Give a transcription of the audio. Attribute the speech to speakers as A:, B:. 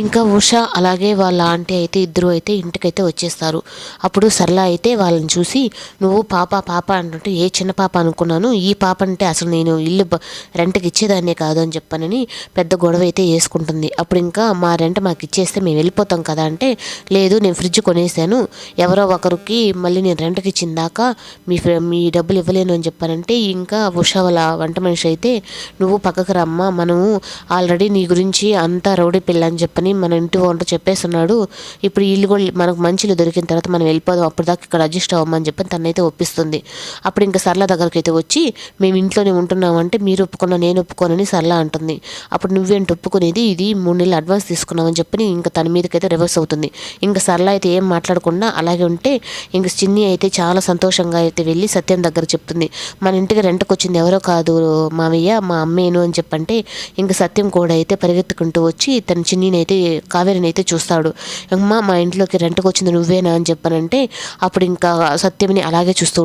A: ఇంకా ఉష అలాగే వాళ్ళ ఆంటీ అయితే ఇద్దరు అయితే ఇంటికైతే వచ్చేస్తారు. అప్పుడు సరళ అయితే వాళ్ళని చూసి నువ్వు పాప పాప అంటుంటే ఏ చిన్న పాప అనుకున్నాను? ఈ పాప అంటే అసలు నేను ఇల్లు రెంట్కి ఇచ్చేదాన్నే కాదు అని చెప్పానని పెద్ద గొడవ అయితే వేసుకుంటుంది. అప్పుడు ఇంకా మా రెంట్ మాకు ఇచ్చేస్తే మేము వెళ్ళిపోతాం కదా అంటే లేదు నేను ఫ్రిడ్జ్ కొనేసాను. ఎవరో ఒకరికి మళ్ళీ నేను రెంట్కి ఇచ్చిందాక మీ మీ డబ్బులు ఇవ్వలేను అని చెప్పానంటే ఇంకా ఉష వాళ్ళ వంట మనిషి అయితే నువ్వు పక్కకు రమ్మా మనము ఆల్రెడీ నీ గురించి అంతా రౌడీ పిల్ల అని చెప్పని మన ఇంటి ఓనర్ చెప్పేస్తున్నాడు. ఇప్పుడు ఇల్లు కూడా మనకు మంచి దొరికిన తర్వాత మనం వెళ్ళిపోదాం. అప్పుడు దాకా ఇక్కడ అడ్జస్ట్ అవ్వమని చెప్పి తనైతే ఒప్పిస్తుంది. అప్పుడు ఇంకా సరళ దగ్గరికి అయితే వచ్చి మేము ఇంట్లోనే ఉంటున్నామంటే మీరు ఒప్పుకున్నా నేను ఒప్పుకోనని సరళ అంటుంది. అప్పుడు నువ్వేంటి ఒప్పుకునేది? ఇది మూడు నెలలు అడ్వాన్స్ తీసుకున్నామని చెప్పి ఇంకా తన మీదకైతే రివర్స్ అవుతుంది. ఇంకా సరళ అయితే ఏం మాట్లాడకుండా అలాగే ఉంటే ఇంక చిన్ని అయితే చాలా సంతోషంగా అయితే వెళ్ళి సత్యం దగ్గర చెప్తుంది. మన ఇంటికి రెంట్కి వచ్చింది ఎవరో కాదు మామయ్య మా అమ్మేను అని చెప్పంటే ఇంక సత్యం కూడా అయితే పరిగెత్తుకుంటూ వచ్చి తన చిన్నిని అయితే కావేరిని అయితే చూస్తాడు. అమ్మ మా ఇంట్లోకి రెంట్కి వచ్చింది నువ్వేనా? అని చెప్పానంటే అప్పుడు ఇంకా సత్యంని అలాగే చూస్తూ